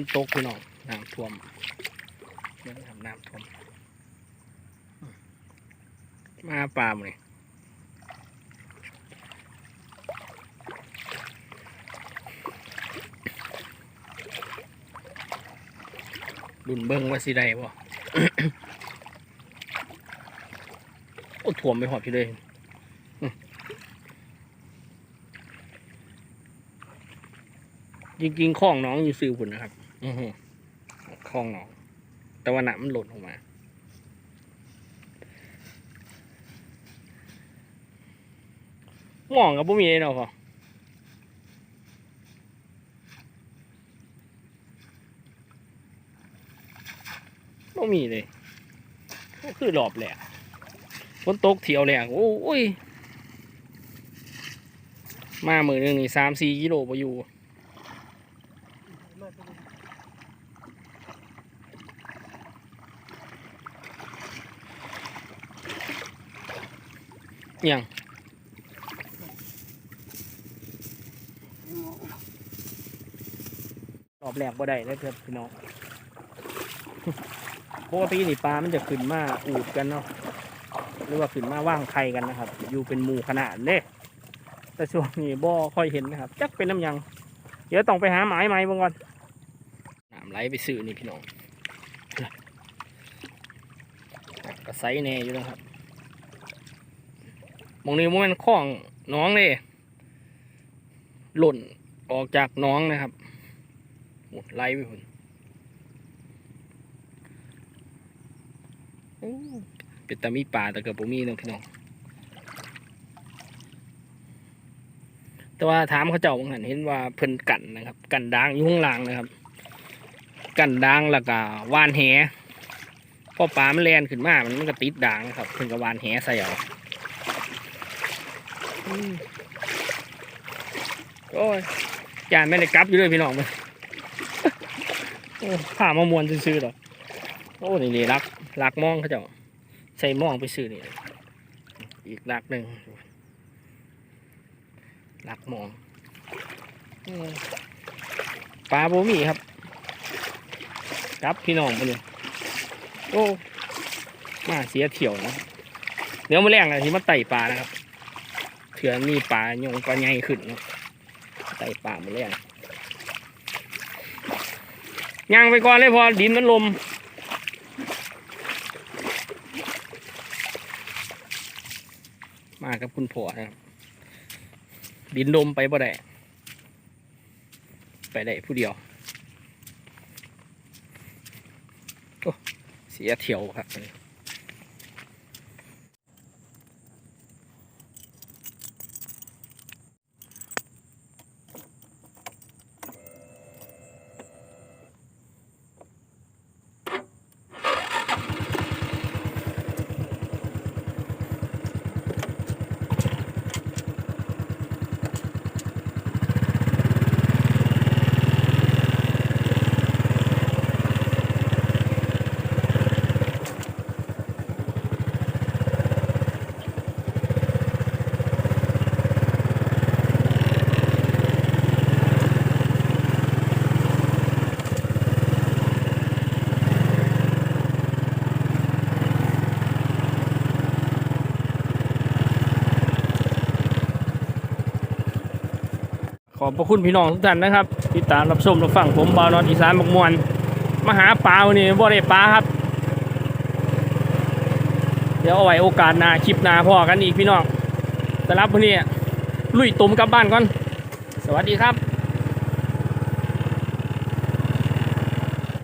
นตกพี่น้องน้ำท่วมเรื่องทำน้ำท่วม มาปลาหมดเลยดุนเบิ้งว่าสิได้บ่โอ้ถ่วมไปหอดพี่เลยอืม จริงๆคลองน้องอยู่ซื้อผุนนะครับ อือหือคลองน้อง แต่ว่าน้ำมันหล่นออกมาหมองกับบ่มีเลยเนาะพ่อบ่มีเลย ก็คือหลอบแหลกฝนตกเที่ยวแหลกโอ้ย มามือหนึงนี่สามสี่กิโลไปอยู่ ยังรอบแรกบ่ได้เลยครับพี่น้องปกตินี่ปลามันจะขึ้นมาอูดกันเนาะหรือว่าขึ้นมาว่างไข่กันนะครับ อยู่เป็นหมู่ขนาดเด้แต่ช่วงนี้บ่ค่อยเห็นนะครับ จักเป็นน้ำยัง ดี๋ยวต้องไปหาหมายไหมบ้างก่อนน้ำไหลไปซื้อนี่พี่น้องกระไซแน่อยู่นะครับมองนี้มันคล้องน้องเลยหล่นออกจากน้องนะครับโอ้ไล่ไปพุ่นเป็นตามีป่าแต่เกิดผมมีนะพี่น้อง แต่ว่าถามเขาเจ้าบางหันเห็นว่าเพิ่นกันนะครับ กันดางอยู่ข้างล่างนะครับ กันดางแล้วก็วานแหพอปลามันแลนขึ้นมา มันก็ติดดางนะครับเพิ่นก็วานแหใส่เอาโอ้ยยานไม่ได้กลับอยู่เลยพี่น้องมันโอ้ผ่ามามวนซื้อๆหรอโอ้นี่นี่รักรักมองเขาเจ้าใส่มองไปซื้อนี่อีกรักหนึ่ง รักมองปลาโบมีครับกลับพี่น้องไปเลยโอ้มาเสียเที่ยวนะเดี๋ยวมาแรงอะที่มาไต่ปลานะครับเถื่อนมีปลาโยงปลาใหญ่ขึ้นเนาะไต่ป่ามดเลยอะย่างไปก่อนเลยพอดินมันลมมากับคุณผัวนะครับ ดินดมไปบ่ได้ไปได้ผู้เดียวโอ้เสียเถียวครับ อบพระคุณพี่น้องทุกท่านนะครับที่ตามรับชมรับฟังผมบาวนอนอีสานบกมวนมาหาปลาวันนี้บ่ได้ปลาครับ เดี๋ยวเอาไว้โอกาสหน้าคลิปหน้าพอกันอีกพี่น้องแต่รับวันนี้ลุยตุ่มกลับบ้านก่อน สวัสดีครับ